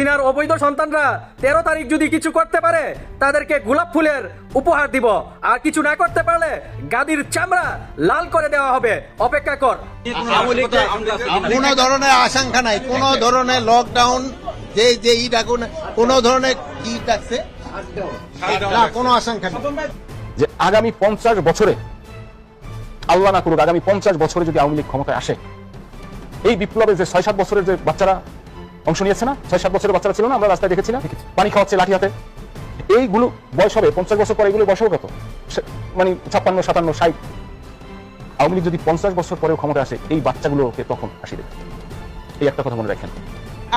হাসিনার অবৈধ সন্তানরা তেরো তারিখ যদি কিছু করতে পারে তাদেরকে গোলাপ ফুলের উপহার দিব। আর কিছু না করতে পারলে গাদির চামড়া লাল করে দেওয়া হবে। অপেক্ষা কর। কোন ধরনের আশঙ্কা নাই কোন ধরনের লকডাউন যে যে ই ডাকুন কোন ধরনের কি ডাকছে না কোনো আশঙ্কা নেই। যে আগামী পঞ্চাশ বছরে আল্লাহ না করুক আগামী পঞ্চাশ বছরে যদি আওয়ামী লীগ ক্ষমতায় আসে এই বিপ্লবে যে ছয় সাত বছরের যে বাচ্চারা অংশ নিয়েছে না, ছয়, সাত বছরের বাচ্চারা ছিল না, আমরা রাস্তায় দেখেছিলাম। পানি খাওয়াচ্ছে লাঠি হাতে। এইগুলো বয়স হবে, পঞ্চাশ বছর পরে এগুলো বয়স হবে কত? মানে ছাপ্পান্ন, সাতান্ন, ষাট। আওয়ামী লীগ যদি পঞ্চাশ বছর পরেও ক্ষমতা আসে, এই বাচ্চাগুলোকে তখন আসি দেবে। এই একটা কথা মনে রাখেন।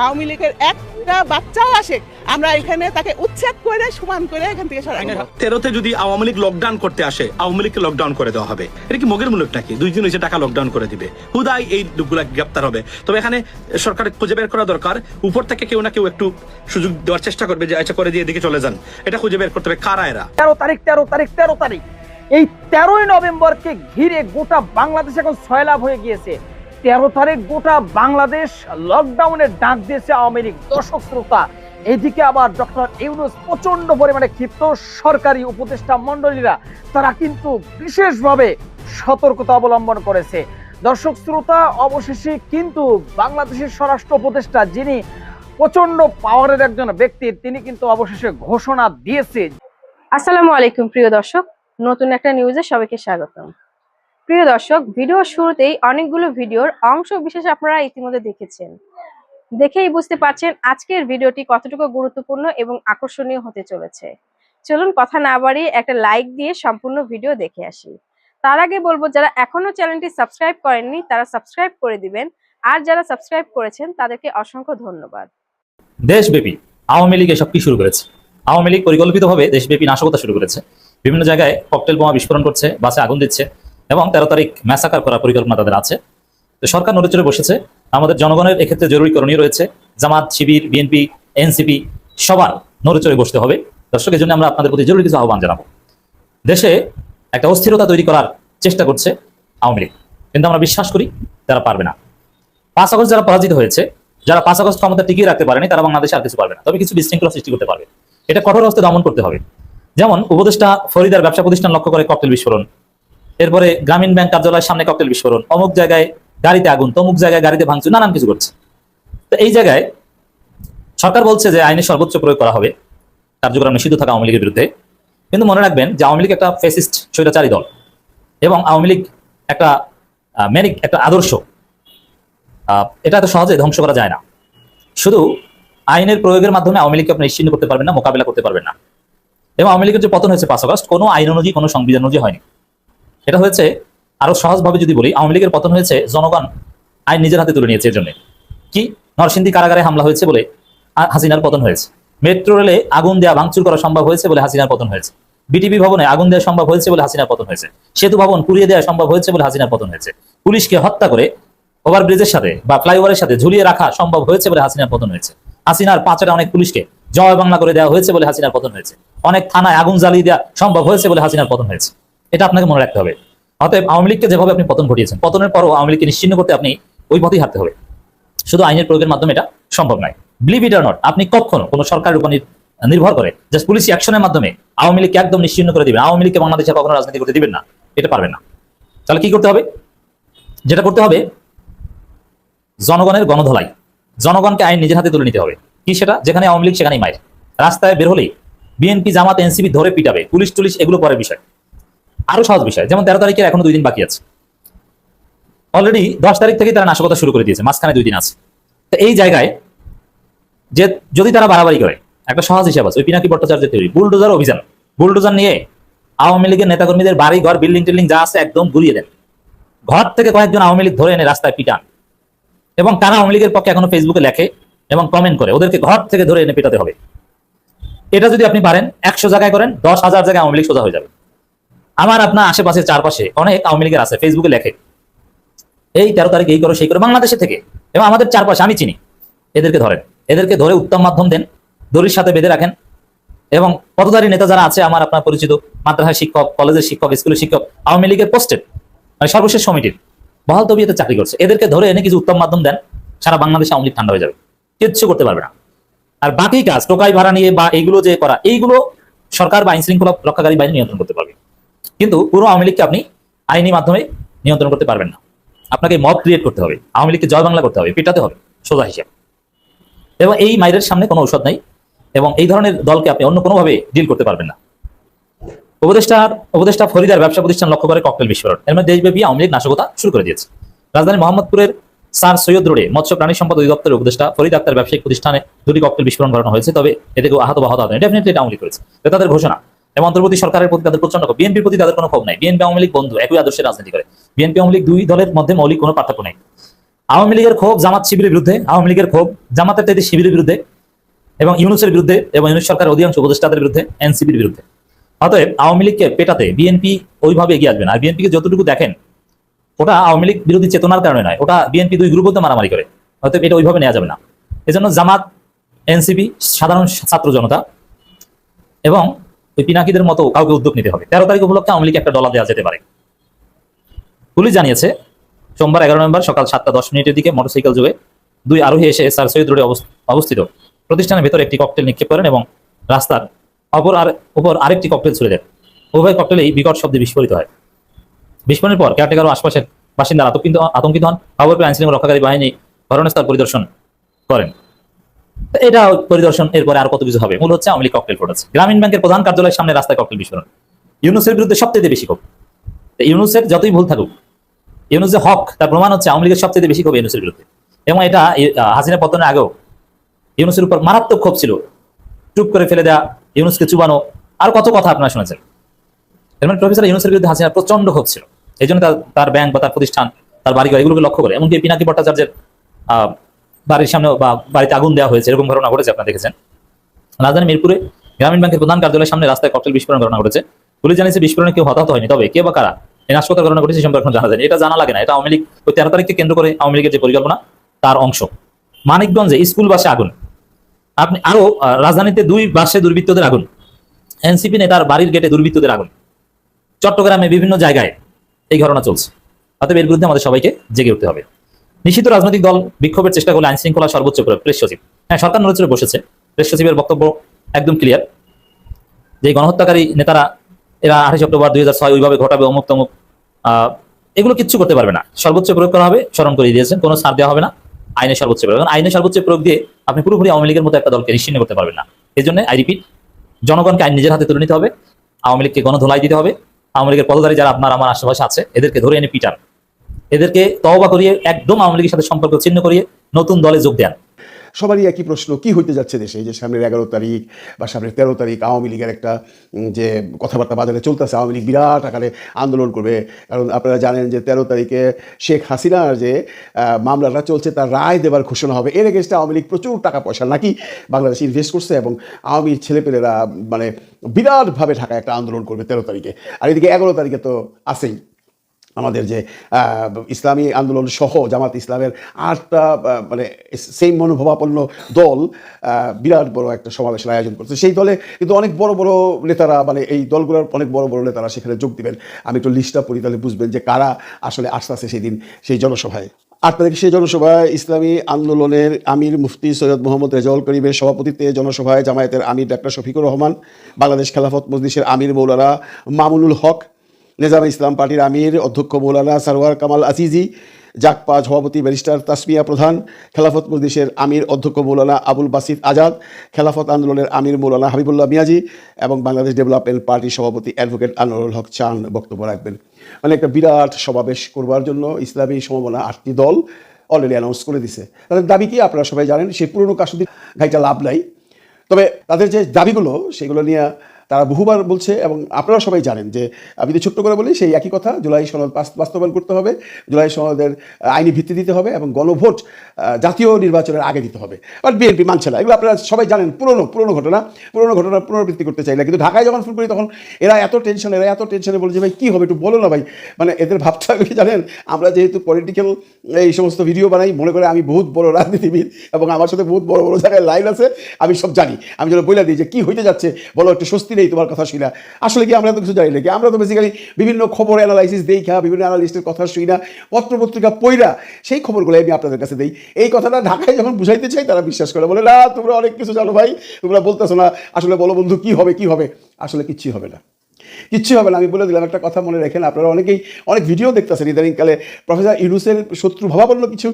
আওয়ামী লীগের একটা বাচ্চাও আসে। আমরা এখানে তাকে উচ্ছেদ করে সমান করে এখান থেকে সরাই তেরোতে যদি আওয়ামী লীগ লকডাউন করতে আসে আওয়ামী লীগকে লকডাউন করে দেওয়া হবে। এটা কি মগের মূলক নাকি? দুই দিন হয়েছে টাকা লকডাউন করে দিবে। হুদাই এই লোকগুলা গ্রেপ্তার হবে। তবে এখানে সরকার খুঁজে বের করা দরকার। উপর থেকে কেউ না কেউ একটু সুযোগ দেওয়ার চেষ্টা করবে যে আচ্ছা করে দিয়ে এদিকে চলে যান। এটা খুঁজে বের করতে হবে। কারা এরা? তেরো তারিখ তেরো তারিখ তেরো তারিখ। এই তেরোই নভেম্বরকে ঘিরে গোটা বাংলাদেশ এখন সয়লাভ হয়ে গিয়েছে। তেরো তারিখ গোটা বাংলাদেশ লকডাউনের ডাক দিয়েছে আওয়ামী লীগ দর্শক শ্রোতা। এদিকে আবার ডক্টর ইউনুস প্রচণ্ড পরিমাণে ক্ষিপ্ত। সরকারি উপদেষ্টা মন্ডলীরা তারা কিন্তু বিশেষভাবে সতর্কতা অবলম্বন করেছে। দর্শক শ্রোতা, অবশেষে কিন্তু বাংলাদেশের স্বরাষ্ট্র উপদেষ্টা যিনি প্রচণ্ড পাওয়ারের একজন ব্যক্তি, তিনি কিন্তু অবশেষে ঘোষণা দিয়েছে। আসসালামু আলাইকুম প্রিয় দর্শক, নতুন একটা নিউজে সবাইকে স্বাগতম। প্রিয় দর্শক, ভিডিও শুরুতেই অনেকগুলো ভিডিওর অংশ বিশেষ আপনারা ইতিমধ্যে দেখেছেন। দেখেই বুঝতে পারছেন আজকের ভিডিওটি কতটুকু গুরুত্বপূর্ণ এবং আকর্ষণীয় হতে চলেছে। চলুন কথা না বাড়িয়ে একটা লাইক দিয়ে সম্পূর্ণ ভিডিও দেখে আসি। তার আগে বলব, যারা এখনও চ্যানেলটি সাবস্ক্রাইব করেননি, তারা সাবস্ক্রাইব করে দিবেন। আর যারা সাবস্ক্রাইব করেছেন, তাদেরকে অসংখ্য ধন্যবাদ। দেশব্যাপী আওয়ামী লীগ এসব কি শুরু করেছে? আওয়ামী লীগ পরিকল্পিতভাবে দেশব্যাপী নাশকতা শুরু করেছে। বিভিন্ন জায়গায় ককটেল বোমা বিস্ফোরণ করছে, বাসে আগুন দিচ্ছে। এবং তেরো তারিখ ম্যাসাকার করার পরিকল্পনা তাদের আছে। তো সরকার নড়েচড়ে বসেছে। আমাদের জনগণের এক্ষেত্রে জরুরি করণীয় রয়েছে। জামাত, শিবির বিএনপি এনসিপি সবার নড়েচড়ে বসতে হবে। দর্শকের জন্য আমরা আপনাদের প্রতি জরুরি কিছু আহ্বান জানাব। দেশে একটা অস্থিরতা তৈরি করার চেষ্টা করছে আওয়ামী লীগ। কিন্তু আমরা বিশ্বাস করি তারা পারবে না। পাঁচ আগস্ট যারা পরাজিত হয়েছে, যারা পাঁচ আগস্ট ক্ষমতা টিকিয়ে রাখতে পারেনি, তারা বাংলাদেশে আর কিছু পারবে না। তবে কিছু বিশৃঙ্খলা সৃষ্টি করতে পারবে। এটা কঠোর হস্তে দমন করতে হবে। যেমন উপদেষ্টা ফরিদার ব্যবসা প্রতিষ্ঠান লক্ষ্য করে ককটেল বিস্ফোরণ। এরপরে গ্রামীণ ব্যাংক কার্যালয়ের সামনে ককটেল বিস্ফোরণ। অমুক জায়গায় গাড়িতে আগুন, তমুক জায়গায় গাড়িতে ভাঙচুর, নানান কিছু করছে তো এই জায়গায় সরকার বলছে যে আইনের সর্বোচ্চ প্রয়োগ করা হবে। কার্যক্রম নিষিদ্ধ থাকা আওয়ামী লীগের বিরুদ্ধে। কিন্তু মনে রাখবেন যে আওয়ামী লীগ একটা ফেসিস্ট স্বৈরাচারী দল এবং আওয়ামী লীগ একটা মেনিক একটা আদর্শ। এটা এত সহজে ধ্বংস করা যায় না। শুধু আইনের প্রয়োগের মাধ্যমে আওয়ামী লীগকে আপনি নিশ্চিন্ন করতে পারবেন না, মোকাবিলা করতে পারবেন না। এবং আওয়ামী লীগের যে পতন হয়েছে পাঁচ আগস্ট, কোনো আইন অনুযায়ী, কোনো সংবিধান অনুযায়ী হয়নি। এটা হয়েছে, আরও সহজভাবে যদি বলি, আওয়ামী লীগের পতন হয়েছে, জনগণ আইন নিজের হাতে তুলে নিয়েছে এর জন্য। কি? নরসিংদী কারাগারে হামলা হয়েছে বলে হাসিনার পতন হয়েছে। মেট্রো রেলে আগুন দেওয়া ভাঙচুর করা সম্ভব হয়েছে বলে হাসিনার পতন হয়েছে। বিটিভি ভবনে আগুন দেওয়া সম্ভব হয়েছে বলে হাসিনার পতন হয়েছে। সেতু ভবন পুড়িয়ে দেওয়া সম্ভব হয়েছে বলে হাসিনার পতন হয়েছে। পুলিশকে হত্যা করে ওভারব্রিজের সাথে বা ফ্লাইওভারের সাথে ঝুলিয়ে রাখা সম্ভব হয়েছে বলে হাসিনার পতন হয়েছে। হাসিনার পাঁচটা অনেক পুলিশকে জয় বাংলা করে দেওয়া হয়েছে বলে হাসিনার পতন হয়েছে। অনেক থানায় আগুন জ্বালিয়ে দেওয়া সম্ভব হয়েছে বলে হাসিনার পতন হয়েছে। এটা আপনাকে মনে রাখতে হবে। অতএব আওয়ামী লীগকে যেভাবে আপনি পতন ঘটিয়েছেন, পতনের পরও আওয়ামী লীগকে নিশ্চিন্ন করতে আপনি ওই পথেই হাঁটতে হবে। শুধু আইনের প্রয়োগের মাধ্যমে এটা সম্ভব নয়। বিলিভ ইট আর নট আপনি কখনো কোনো সরকারের উপর নির- নির্ভর করে জাস্ট পুলিশ অ্যাকশনের মাধ্যমে আওয়ামী লীগকে একদম নিশ্চিন্ন করে দিবেন। আওয়ামী লীগকে বাংলাদেশে কখনো রাজনীতি করতে দিবেন না। এটা পারবেন না। তাহলে কি করতে হবে? যেটা করতে হবে, জনগণের গণধলাই। জনগণকে আইন নিজের হাতে তুলে নিতে হবে। কি সেটা? যেখানে আওয়ামী লীগ, সেখানেই মায়ের। রাস্তায় বের হলেই বিএনপি, জামাত, এনসিপি ধরে পিটাবে। পুলিশ টুলিশ এগুলো পরের বিষয়। আরও সহজ বিষয়, যেমন তেরো তারিখের এখনও দুই দিন বাকি আছে। অলরেডি দশ তারিখ থেকে তারা নাশকতা শুরু করে দিয়েছে, মাঝখানে দুই দিন আছে। তো এই জায়গায় যে যদি তারা বাড়াবাড়ি করে, একটা সহজ হিসাব আছে, ওই পিনাকি ভট্টাচার্যের তৈরি বুলডোজার অভিযান। বুলডোজার নিয়ে আওয়ামী লীগের নেতাকর্মীদের বাড়ি, ঘর বিল্ডিং টিল্ডিং যা আছে একদম ঘুরিয়ে দেন। ঘর থেকে কয়েকজন আওয়ামী লীগ ধরে এনে রাস্তায় পিটান। এবং তারা আওয়ামী লীগের পক্ষে এখনও ফেসবুকে লেখে এবং কমেন্ট করে, ওদেরকে ঘর থেকে ধরে এনে পেটাতে হবে। এটা যদি আপনি পারেন, একশো জায়গায় করেন, দশ হাজার জায়গায় আওয়ামী লীগ সোজা হয়ে যাবে। আমার আপনার আশেপাশে চারপাশে অনেক আওয়ামী লীগের আছে ফেসবুকে লেখে। এই তেরো তারিখ এই করো সেই করো বাংলাদেশে থেকে। এবং আমাদের চারপাশে, আমি চিনি, এদেরকে ধরেন। এদেরকে ধরে উত্তম মাধ্যম দেন, দড়ির সাথে বেঁধে রাখেন। এবং পদধারী নেতা যারা আছে, আমার আপনার পরিচিত মাদ্রাসা শিক্ষক, কলেজের শিক্ষক, স্কুলের শিক্ষক, আওয়ামী লীগের পোস্টেড মানে সর্বশেষ সমিতির, বহাল তবিয়তে চাকরি করছে। এদেরকে ধরে এনে কিছু উত্তম মাধ্যম দেন, সারা বাংলাদেশে আওয়ামী লীগ ঠান্ডা হয়ে যাবে। কিচ্ছু করতে পারবে না। আর বাকি কাজ, টোকাই ভাড়া নিয়ে বা এইগুলো যে করা, এইগুলো সরকার বা আইন শৃঙ্খলা রক্ষাকারী বাহিনী নিয়ন্ত্রণ করতে পারবে। কিন্তু পুরো আওয়ামী লীগকে আপনি আইনি মাধ্যমে নিয়ন্ত্রণ করতে পারবেন না। আপনাকে মব ক্রিয়েট করতে হবে। আওয়ামী লীগকে জয় বাংলা করতে হবে। পেটাতে হবে। সোজা হিসাব। এবং এই মাইরের সামনে কোনো ঔষধ নাই এবং এই ধরনের দলকে আপনি অন্য কোনোভাবে ডিল করতে পারবেন না। উপদেষ্টার উপদেষ্টা ফরিদার ব্যবসা প্রতিষ্ঠান লক্ষ্য করে ককটেল বিস্ফোরণ। এর মধ্যে দেশব্যাপী আওয়ামী লীগ নাশকতা শুরু করে দিয়েছে। রাজধানী মোহাম্মদপুরের স্যার সৈয়দ রোডে মৎস্য প্রাণী সম্পদ অধিদপ্তরের উপদেষ্টা ফরিদ আক্তার ব্যবসায়িক প্রতিষ্ঠানে দুটি ককটেল বিস্ফোরণ ঘটানো হয়েছে, তবে এতে আহত বা হতাহত ডেফিনেটলি এটা আওয়ামী লীগ করেছে। তাদের ঘোষণা। এবং অন্তর্বর্তী সরকারের প্রতি তাদের প্রচণ্ড ক্ষোভ। বিএনপির প্রতি তাদের কোনো ক্ষোভ নাই। বিএনপি আওয়ামী লীগ বন্ধু, একই আদর্শে রাজনীতি করে। বিএনপি আওয়ামী লীগ দুই দলের মধ্যে মৌলিক কোনো পার্থক্য নেই। আওয়ামী লীগের ক্ষোভ জামাত শিবিরের বিরুদ্ধে, আওয়ামী লীগের ক্ষোভ জামাতের চাইতে শিবিরের বিরুদ্ধে এবং ইউনুসের বিরুদ্ধে এবং ইউনুস সরকারের অধিকাংশ উপদেষ্টাদের বিরুদ্ধে, এনসিপির বিরুদ্ধে। অতএব আওয়ামী লীগকে পেটাতে বিএনপি ওইভাবে এগিয়ে আসবে না। আর বিএনপিকে যতটুকু দেখেন, ওটা আওয়ামী লীগ বিরোধী চেতনার কারণে নয়। ওটা বিএনপি দুই গ্রুপ মারামারি করে। অতএব এটা ওইভাবে নেওয়া যাবে না। এজন্য জামাত, এনসিপি, সাধারণ ছাত্র জনতা এবং ওই পিনাকিদের মতো কাউকে উদ্যোগ নিতে হবে। তেরো তারিখ উপলক্ষে আওয়ামী একটা ডলার দেওয়া যেতে পারে। পুলিশ জানিয়েছে, সোমবার এগারো নভেম্বর সকাল সাতটা দশ মিনিটের দিকে মোটরসাইকেল যোগে দুই আরোহী এসে স্যার সৈয়দ রোডে অবস্থিত। প্রতিষ্ঠানের ভেতরে একটি ককটেল নিক্ষেপ করেন এবং রাস্তার অপর আর, উপর আরেকটি ককটেল ছুড়ে দেন। উভয় ককটেলেই বিকট শব্দে বিস্ফোরিত হয়। বিস্ফোরণের পর কেয়ারটেকার ও আশপাশের বাসিন্দারা আতঙ্কিত আতঙ্কিত হন। খবর পেয়ে আইনশৃঙ্খলা রক্ষাকারী বাহিনী ঘটনাস্থল পরিদর্শন করেন। এটা পরিদর্শন, এরপরে আর কত কিছু হবে। মূল হচ্ছে আওয়ামী ককটেল ফোটাচ্ছে গ্রামীণ ব্যাংকের প্রধান কার্যালয়ের সামনে রাস্তায় ককটেল বিস্ফোরণ। ইউনুসের বিরুদ্ধে সবচেয়ে বেশি ক্ষোভ। ইউনুসের যতই ভুল থাকুক ইউনুস যে হক, তার প্রমাণ হচ্ছে আওয়ামী লীগের সবচেয়ে বেশি ক্ষোভ ইউনুসের বিরুদ্ধে। এবং এটা হাসিনা পতনের আগেও ইউনুসের উপর মারাত্মক ক্ষোভ ছিল। চুপ করে ফেলে দেয়া, ইউনুসকে চুবানো, আর কত কথা আপনারা শুনেছেন। এর মানে প্রফেসর ইউনুসের বিরুদ্ধে হাসিনার প্রচণ্ড ক্ষোভ ছিল। এই জন্য তার ব্যাংক বা তার প্রতিষ্ঠান, তার বাড়িঘর, এগুলোকে লক্ষ্য করে। এমনকি পিনাকি ভট্টাচার্যের বাড়ির সামনে বা বাড়িতে আগুন দেওয়া হয়েছে, এরকম ঘটনা ঘটেছে, আপনারা দেখেছেন। রাজধানী মিরপুরে গ্রামীণ ব্যাংকের প্রধান কার্যালয়ের সামনে রাস্তায় ককটেল বিস্ফোরণ ঘটনা ঘটেছে। পুলিশ জানিয়েছে বিস্ফোরণে কেউ হতাহত হয়নি, তবে কে বা কারা? এই নাশকতার ঘটনা ঘটেছে সম্পর্কে জানা যায়নি। এটা জানা লাগে না, এটা আওয়ামী লীগ ওই তেরো তারিখকে কেন্দ্র করে আওয়ামী লীগের যে পরিকল্পনা, তার অংশ। মানিকগঞ্জে স্কুল বাসে আগুন। আপনি আরও রাজধানীতে দুই বাসে দুর্বৃত্তদের আগুন। এনসিপি নেতার বাড়ির গেটে দুর্বৃত্তদের আগুন। চট্টগ্রামে বিভিন্ন জায়গায় এই ঘটনা চলছে। অতএব এর বিরুদ্ধে আমাদের সবাইকে জেগে উঠতে হবে। নিষিদ্ধ রাজনৈতিক দল বিক্ষোভের চেষ্টা করলে আইন শৃঙ্খলা সর্বোচ্চ প্রেস সচিব। হ্যাঁ সরকার নড়েচড়ে বসেছে। প্রেস সচিবের বক্তব্য একদম ক্লিয়ার যে গণহত্যাকারী নেতারা, এরা আঠাশ অক্টোবর দুই হাজার ছয় ওইভাবে ঘটাবে অমুক তমুক এগুলো কিচ্ছু করতে পারবে না। সর্বোচ্চ প্রয়োগ করা হবে, স্মরণ করে দিয়েছেন, কোনো ছাড় দেওয়া হবে না। আইনের সর্বোচ্চ প্রয়োগ। কারণ আইনের সর্বোচ্চ প্রয়োগ দিয়ে আপনি পুরোপুরি আওয়ামী লীগের মতো একটা দলকে নিশ্চিন্ন করতে পারবেন না। এই জন্য আই রিপিট জনগণকে আইন নিজের হাতে তুলে নিতে হবে। আওয়ামী লীগকে গণধোলাই দিতে হবে। আওয়ামী লীগের পদধারী যারা, আপনার, আমার আশেপাশে আছে, এদেরকে ধরে এনে পিটার এদেরকে তওবা করিয়ে একদম আওয়ামী লীগের সাথে সম্পর্ক ছিন্ন করিয়ে নতুন দলে যোগ দেন। সবারই একই প্রশ্ন, কি হইতে যাচ্ছে দেশে? যে সামনের এগারো তারিখ বা সামনের তেরো তারিখ আওয়ামী লীগের একটা যে কথাবার্তা বাজারে চলতেছে, আওয়ামী লীগ বিরাট আকারে আন্দোলন করবে। কারণ আপনারা জানেন যে তেরো তারিখে শেখ হাসিনার যে মামলাটা চলছে, তার রায় দেবার ঘোষণা হবে। এর এগেনস্টে আওয়ামী লীগ প্রচুর টাকা পয়সা নাকি বাংলাদেশে ইনভেস্ট করছে এবং আওয়ামী ছেলেপেলেরা মানে বিরাটভাবে ঢাকায় একটা আন্দোলন করবে তেরো তারিখে। আর এদিকে এগারো তারিখে তো আছেই। আমাদের যে ইসলামী আন্দোলন সহ জামাত ইসলামের আটটা মানে সেম মনোভাবাপন্ন দল বিরাট বড় একটা সমাবেশের আয়োজন করছে। সেই দলে কিন্তু অনেক বড় বড় নেতারা মানে এই দলগুলোর অনেক বড় বড় নেতারা সেখানে যোগ দিবেন। আমি একটু লিস্টটা পড়ি, তাহলে বুঝবেন যে কারা আসলে আসতে আসে সেই দিন সেই জনসভায়। আট তারিখে সেই জনসভায় ইসলামী আন্দোলনের আমির মুফতি সৈয়দ মোহাম্মদ রেজাউল করিমের সভাপতিত্বে জনসভায় জামায়াতের আমির ডাক্তার শফিকুর রহমান, বাংলাদেশ খেলাফত মজলিসের আমির মৌলানা মামুনুল হক নেজামে ইসলাম পার্টির আমির, অধ্যক্ষ মৌলানা সারোয়ার কামাল আজিজি জাকপা সভাপতি ব্যারিস্টার তাসমিয়া প্রধান, খেলাফত মজলিসের আমির অধ্যক্ষ মৌলানা আবুল বাসিদ আজাদ, খেলাফত আন্দোলনের আমির মৌলানা হাবিবুল্লাহ মিয়াজি এবং বাংলাদেশ ডেভেলপমেন্ট পার্টির সভাপতি অ্যাডভোকেট আনোয়ারুল হক চান বক্তব্য রাখবেন। মানে একটা বিরাট সমাবেশ করবার জন্য ইসলামী সমমনা আটটি দল অলরেডি অ্যানাউন্স করে দিছে। তাদের দাবি কি আপনারা সবাই জানেন, সেই পুরনো কাশুদি ঘাইটা লাভ নাই। তবে তাদের যে দাবিগুলো, সেগুলো নিয়ে তারা বহুবার বলছে এবং আপনারা সবাই জানেন যে আমি যদি ছোট্ট করে বলি, সেই একই কথা, জুলাই সনদ বাস্তবায়ন করতে হবে, জুলাই সনদের আইনি ভিত্তি দিতে হবে এবং গণভোট জাতীয় নির্বাচনের আগে দিতে হবে। বাট বিএনপি মানছে না। এগুলো আপনারা সবাই জানেন, পুরনো পুরনো ঘটনা। পুরনো ঘটনা পুনরাবৃত্তি করতে চাই না। কিন্তু ঢাকায় যখন ফোন করি, তখন এরা এত টেনশন এরা এত টেনশনে বলে যে ভাই, কী হবে? একটু বলো না ভাই। মানে এদের হবে জানেন? আমরা যেহেতু পলিটিক্যাল এই সমস্ত ভিডিও বানাই, মনে করে আমি বহুত বড় রাজনীতিবিদ এবং আমার সাথে বহুত বড় বড় জায়গায় লাইন আছে, আমি সব জানি। আমি যেন বলে দিই যে কী হইতে যাচ্ছে, বলো, একটু স্বস্তি নেই। নেই তোমার কথা শুই না। আসলে কি আমরা তো কিছু জানি নাকি? আমরা তো বেসিক্যালি বিভিন্ন খবর অ্যানালাইসিস দেখা বিভিন্ন অ্যানালিস্টের কথা শুই না পত্র পত্রিকা পইরা সেই খবরগুলো আমি আপনাদের কাছে দিই। এই কথাটা ঢাকায় যখন বুঝাইতে চাই, তারা বিশ্বাস করে। বলে, না, তোমরা অনেক কিছু জানো ভাই, তোমরা বলতেছো না। আসলে বলো বন্ধু, কি হবে কি হবে? আসলে কিচ্ছুই হবে না। কিচ্ছু হবে না। আমি বলে দিলাম একটা কথা মনে রাখেন, আপনারা অনেকেই অনেক ভিডিও দেখতেছেন। ইদানিংকালে প্রফেসর ইউনুসের শত্রু ভাবাপন্ন কিছু।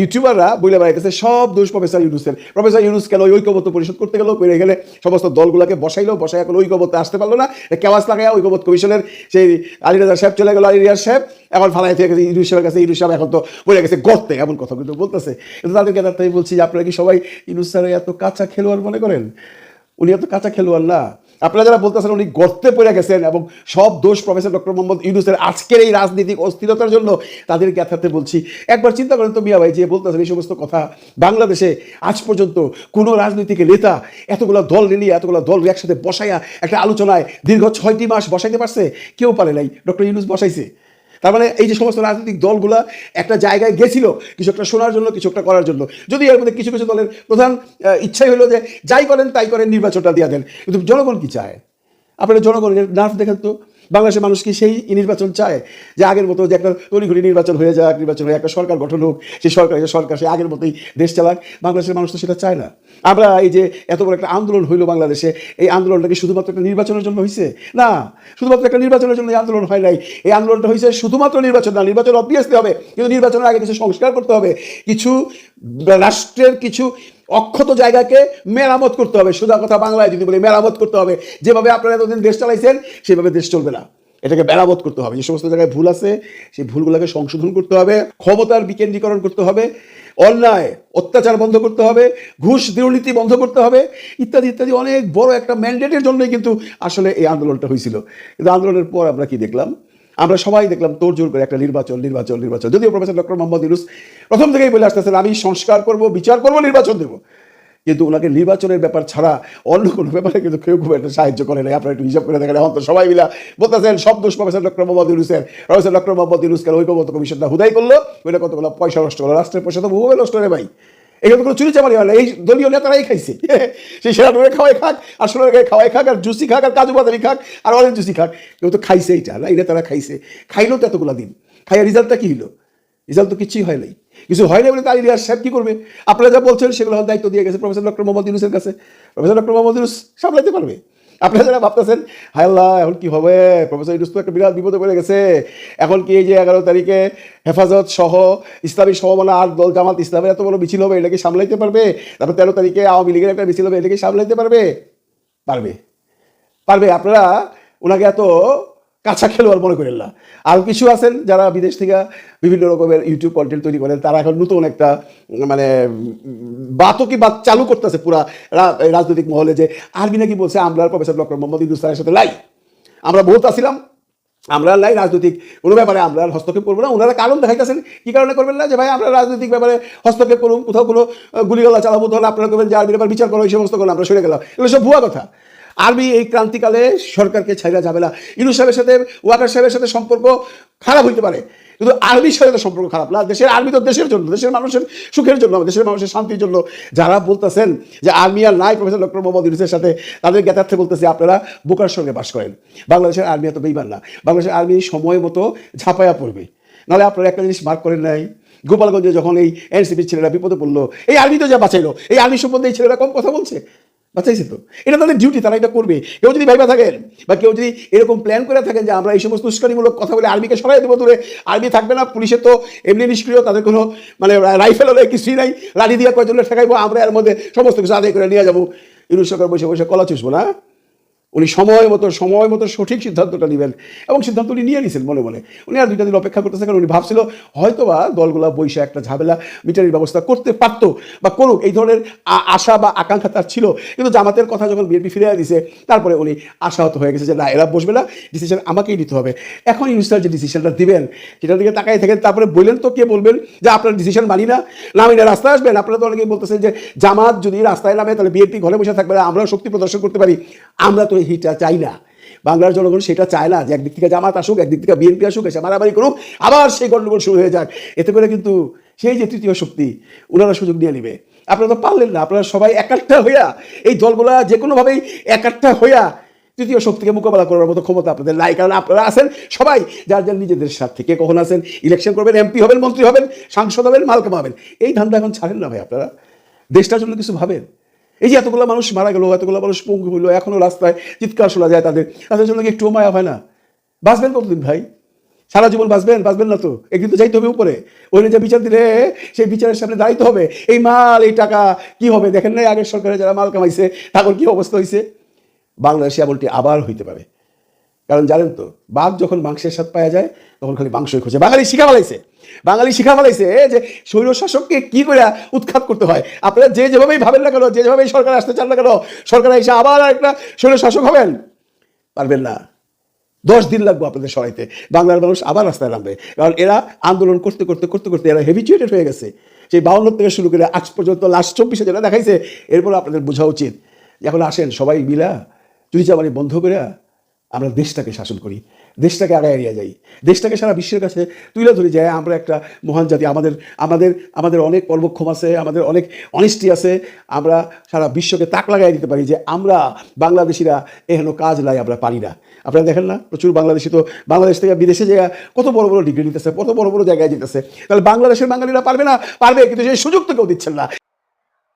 ইউটিউবাররা বলে বেড়াইতেছে, সব দোষ প্রফেসর ইউনুসের। প্রফেসর ইউনুস ওই ঐক্যবদ্ধ পরিষদ করতে গেল? করে গেলে সমস্ত দলগুলোকে বসাইলো বসাই এখন ঐক্যবদ্ধ আসতে পারল না। কেওয়াস লাগায় ঐক্যবদ্ধ কমিশনের সেই আলী রাজা সাহেব চলে গেল, আলী রিয়াজ সাহেব। এখন ফালাই থেকে গেছে, ইউনুস সাহেবের কাছে, ইউনুস সাহেব এখন তো বলে গেছে গর্তে, এমন কথা কিন্তু বলতেছে। কিন্তু তাদেরকে তাই বলছি যে, আপনারা কি সবাই ইউনুস স্যার এত কাঁচা খেলোয়াড় মনে করেন? উনি এত কাঁচা খেলোয়াড় না। আপনারা যারা বলতেছেন উনি গর্তে পড়ে গেছেন এবং সব দোষ প্রফেসর ডক্টর মোহাম্মদ ইউনুসের আজকের এই রাজনৈতিক অস্থিরতার জন্য তাদের জ্ঞাতার্থে বলছি। একবার চিন্তা করেন তো মিয়া ভাই, যে বলতেছেন এই সমস্ত কথা, বাংলাদেশে আজ পর্যন্ত কোনো রাজনৈতিক নেতা এতগুলো দল নিয়ে, এতগুলো দল একসাথে বসাইয়া একটা আলোচনায় দীর্ঘ ছয়টি মাস বসাইতে পারছে? কেউ পারে নাই। ডক্টর ইউনুস বসাইছে। তার মানে এই যে সমস্ত রাজনৈতিক দলগুলো একটা জায়গায় গেছিল কিছু একটা শোনার জন্য কিছু একটা করার জন্য। যদি এর মধ্যে কিছু কিছু দলের প্রধান ইচ্ছাই হলো যে যাই করেন তাই করেন, নির্বাচনটা দিয়ে দেন। কিন্তু জনগণ কি চায়? আপনারা জনগণের নার্ভ দেখেন তো। বাংলাদেশের মানুষ কি সেই নির্বাচন চায়? যে আগের মতো যে একটা তড়িঘড়ি নির্বাচন হয়ে যাক, নির্বাচন হয়ে একটা সরকার গঠন হোক, সেই সরকার সরকার, সেই আগের মতোই দেশ চালাক। বাংলাদেশের মানুষ তো সেটা চায় না। আমরা এই যে এত বড় একটা আন্দোলন হইল বাংলাদেশে, এই আন্দোলনটা কি শুধুমাত্র একটা নির্বাচনের জন্য হয়েছে না, শুধুমাত্র একটা নির্বাচনের জন্য আন্দোলন হয় নাই। এই আন্দোলনটা হয়েছে শুধুমাত্র নির্বাচন না, নির্বাচন অবভিয়াসলি হবে, কিন্তু নির্বাচনের আগে কিছু সংস্কার করতে হবে। কিছু রাষ্ট্রের কিছু অক্ষত জায়গাকে মেরামত করতে হবে। সোজা কথা বাংলায় যদি বলি, মেরামত করতে হবে। যেভাবে আপনারা এতদিন দেশ চালাইছেন, সেভাবে দেশ চলবে না। এটাকে মেরামত করতে হবে। যে সমস্ত জায়গায় ভুল আছে, সেই ভুলগুলোকে সংশোধন করতে হবে। ক্ষমতার বিকেন্দ্রীকরণ করতে হবে। অন্যায়, অত্যাচার বন্ধ করতে হবে। ঘুষ, দুর্নীতি বন্ধ করতে হবে। ইত্যাদি ইত্যাদি অনেক বড় একটা ম্যান্ডেটের জন্যই কিন্তু আসলে এই আন্দোলনটা হয়েছিল। কিন্তু আন্দোলনের পর আমরা কি দেখলাম? আমরা সবাই দেখলাম তোর জোর করে একটা নির্বাচন নির্বাচন নির্বাচন। যদিও প্রফেসর ডক্টর মোহাম্মদ ইউনুস প্রথম থেকেই বলে আসতেছেন, আমি সংস্কার করব, বিচার করব, নির্বাচন দেবো। কিন্তু ওনাকে নির্বাচনের ব্যাপার ছাড়া অন্য কোনো ব্যাপারে কিন্তু কেউ খুব একটা সাহায্য করে নাই। আপনারা একটু হিসাব করে দেখেন, এখন তো সবাই মিলা বলতেছেন, সব দোষ প্রফেসর ডক্টর মোহাম্মদ ইউনুসের। প্রফেসর ডক্টর মোহাম্মদ ইউনুসকে ঐক্যবদ্ধ কমিশনটা হুদাই করল। ওইটা কতগুলো? পয়সা নষ্ট করল রাষ্ট্রের পয়সা তো বহুভাবে নষ্ট করে ভাই। তো কোনো চুরি চামারি হয় না। এই দলীয় নেতারাই খাইছে। সেই সেরা ডোরে খাওয়াই খাক, আর সোনার গায়ে খাওয়াই খাক, আর জুসি খাক, আর কাজু বাদামি খাক, আর অরেঞ্জ জুসি খাক। কেউ তো খাইছে এইটা, না? এই নেতারা খাইছে। খাইলো তো এতগুলা দিন। খাইয়া রেজাল্টটা কি হলো রেজাল্ট তো কিছুই হয় নাই। কিছু হয় না বলে তাই রিয়াজ সাহেব কি করবে? আপনারা যা বলছেন সেগুলো দায়িত্ব দিয়ে গেছে প্রফেসর ডক্টর মোহাম্মদ ইউনুসের কাছে। প্রফেসর ডক্টর মোহাম্মদ ইউনুস সামলাইতে পারবে? আপনারা যারা ভাবতেছেন, হায় আল্লাহ, এখন কি হবে? প্রফেসর ইউনুস তো একটা বিরাট বিপদে পড়ে গেছে। এখন কি এই যে এগারো তারিখে হেফাজত সহ ইসলামী সমমানা আর দল জামাত ইসলামের এত বড় মিছিল হবে এটাকে সামলাইতে পারবে? তারপর তেরো তারিখে আওয়ামী লীগের একটা মিছিল হবে এটাকে সামলাইতে পারবে? পারবে। পারবে। আপনারা ওনাকে এত কাঁচা খেলোয়াড় মনে করেন না। আর কিছু আছেন যারা বিদেশ থেকে বিভিন্ন রকমের ইউটিউব কন্টেন্ট তৈরি করেন, তারা এখন নতুন একটা মানে বাতকি বাত চালু করতেছে পুরা রাজনৈতিক মহলে যে, আরবি নাকি বলছে, আমরা প্রফেসর ডক্টর মোহাম্মদ ইউনুস স্যারের সাথে লাই আমরা বহুত আসছিলাম আমরা নাই রাজনৈতিক কোনো ব্যাপারে, আমরা হস্তক্ষেপ করব না। ওনারা কারণ দেখাইতেছেন, কি কারণে করবেন না? যে, ভাই, আমরা রাজনৈতিক ব্যাপারে হস্তক্ষেপ করুন, কোথাও কোনো গুলিগালা চালাবো তাহলে আপনারা করবেন যে আর্মির ব্যাপার বিচার করো, এই সমস্ত করুন আমরা সরে গেলাম। এগুলো সব ভুয়া কথা। আর্মি এই ক্রান্তিকালে সরকারকে ছাইরা যাবে না ইনু সাহেবের সাথে, ওয়াকার সাহেবের সাথে সম্পর্ক খারাপ হইতে পারে। কিন্তু আর্মির সাথে সম্পর্ক খারাপ না। দেশের আর্মি তো দেশের জন্য, দেশের মানুষের সুখের জন্য, দেশের মানুষের শান্তির জন্য। যারা বলতেছেন যে আর্মি আর নাই, প্রফেসর ডক্টর মোহাম্মদ ইউনুসের সাথে, তাদের জ্ঞাতার্থে বলতেছে, আপনারা বোকার সঙ্গে বাস করেন। বাংলাদেশের আর্মি এত বেইমান না। বাংলাদেশের আর্মি সময় মতো ঝাঁপায়া পড়বে। নাহলে আপনারা একটা জিনিস মার্ক করেন নাই। গোপালগঞ্জে যখন এই এনসিপির ছেলেরা বিপদে পড়ল, এই আর্মি তো যা বাঁচাইলো, এই আর্মি সম্বন্ধে এই ছেলেরা কম কথা বলছে। বাঁচাইছে তো। এটা তাদের ডিউটি তারা এটা করবে। কেউ যদি ভাইবা থাকেন বা কেউ যদি এরকম প্ল্যান করে থাকেন যে আমরা এই সমস্ত উস্কানিমূলক কথা বলে আর্মিকে সরাই দেবো দূরে, আর্মি থাকবে না পুলিশের তো এমনি নিষ্ক্রিয়, তাদের কোনো মানে রাইফেল হলে কিছুই নাই, লাঠি দিয়ে কয়জনের ঠেকাইবো, আমরা এর মধ্যে সমস্ত কিছু আদায় করে নিয়ে যাব। ইউনুস সরকার বসে বসে কলা চুষবো না? উনি সময় মতো সময় মতো সঠিক সিদ্ধান্তটা নেবেন এবং সিদ্ধান্ত উনি নিয়ে নিয়েছেন মনে মনে। উনি আর দুইটা দিন অপেক্ষা করতেছে কারণ উনি ভাবছিল হয়তোবা দলগুলা বৈশা একটা ঝামেলা, মিটারের ব্যবস্থা করতে পারতো বা করুক, এই ধরনের আশা বা আকাঙ্ক্ষা তার ছিল। কিন্তু জামাতের কথা যখন বিএনপি ফিরে দিছে তারপরে উনি আশাহত হয়ে গেছে যে না, এরা বসবে না ডিসিশন আমাকেই নিতে হবে। এখন ইউনিস্টার যে ডিসিশনটা দিবেন, সেটার দিকে তাকাই থাকেন, তারপরে বললেন তো কে বলবেন? যে আপনার ডিসিশন মানি না না, মানি না, রাস্তায় আসবেন। আপনারা তো অনেকেই বলতেছেন যে জামাত যদি রাস্তায় নামে, তাহলে বিএনপি ঘরে বসে থাকবে আমরাও শক্তি প্রদর্শন করতে পারি। আমরা তো হিটা চাই না। বাংলার জনগণ সেটা চায় না যে একদিক থেকে জামাত আসুক, একদিক থেকে বিএনপি আসুক, এসে মারামারি করুক, আবার সেই গণ্ডগোল শুরু হয়ে যাক। এতে করে কিন্তু সেই যে তৃতীয় শক্তি ওনারা সুযোগ নিয়ে নিবে। আপনারা তো পারলেন না, আপনারা সবাই একাট্টা হইয়া, এই দলগুলা যে কোনোভাবেই একাট্টা হইয়া তৃতীয় শক্তিকে মোকাবেলা করার মতো ক্ষমতা আপনাদের নাই। কারণ আপনারা আছেন সবাই, যার যার নিজেদের স্বার্থে। কে কখন আছেন? ইলেকশন করবেন, এমপি হবেন, মন্ত্রী হবেন, সাংসদ হবেন, মালকামা হবেন। এই ধান্দা এখন ছাড়েন না ভাই আপনারা। দেশটার জন্য কিছু ভাবেন। এই যে এতগুলো মানুষ মারা গেল, এতগুলো মানুষ পঙ্গু হইল, এখনও রাস্তায় চিৎকার শোনা যায় তাদের। তাদের জন্য একটু মায়া হয় না। বাঁচবেন কতদিন ভাই? সারা জীবন বাঁচবেন বাঁচবেন না তো। একদিন তো যাইতে হবে উপরে। ওই যে বিচার দিলে, সেই বিচারের সামনে দাঁড়াইতে হবে। এই মাল, এই টাকা কি হবে? দেখেন নাই আগের সরকারে যারা মাল কামাইছে, তাদের কি অবস্থা হয়েছে বাংলাদেশে এমনটি আবার হইতে পারে। কারণ জানেন তো, বাঘ যখন মাংসের স্বাদ পাওয়া যায়, তখন খালি মাংসই খোঁজে। বাঙালি শিখা ফেলাইছে। বাঙালি শিখা ফেলাইছে যে স্বৈর শাসককে কি করে উৎখাত করতে হয়? আপনারা যে যেভাবেই ভাবেন না কেন, যে যেভাবেই সরকার আসতে চান না কেন, সরকার এসে আবার একটা স্বৈর শাসক হবেন? পারবেন না। দশ দিন লাগবে আপনাদের সরাইতে। বাংলার মানুষ আবার রাস্তায় নামবে। কারণ এরা আন্দোলন করতে করতে করতে করতে এরা হেভিচুয়েটেড হয়ে গেছে। সেই বাউন্ন থেকে শুরু করে আজ পর্যন্ত লাস্ট চব্বিশে যেটা দেখাইছে এরপর আপনাদের বোঝা উচিত। এখন আসেন সবাই মিলা চুরি চামারি বন্ধ করে আমরা দেশটাকে শাসন করি। দেশটাকে আগায় এড়িয়ে যাই। দেশটাকে সারা বিশ্বের কাছে তুলে ধরি যায় আমরা একটা মহান জাতি, আমাদের আমাদের আমাদের অনেক কর্মক্ষম আছে, আমাদের অনেক অনেস্টি আছে, আমরা সারা বিশ্বকে তাক লাগাই দিতে পারি যে, আমরা বাংলাদেশিরা এহেন কাজ নাই আমরা পারি না। আপনারা দেখেন না, প্রচুর বাংলাদেশি তো বাংলাদেশ থেকে বিদেশে যায় কত বড় বড় ডিগ্রি নিতেছে, কত বড় বড় জায়গায় যেতেছে। তাহলে বাংলাদেশের বাঙালিরা পারবে না? পারবে, কিন্তু সেই সুযোগ তো কেউ দিচ্ছেন না।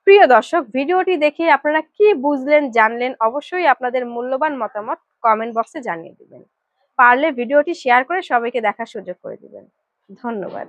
প্রিয় দর্শক, ভিডিওটি দেখে আপনারা কি বুঝলেন, জানলেন, অবশ্যই আপনাদের মূল্যবান মতামত কমেন্ট বক্সে জানিয়ে দিবেন। পারলে ভিডিওটি শেয়ার করে সবাইকে দেখার সুযোগ করে দিবেন। ধন্যবাদ।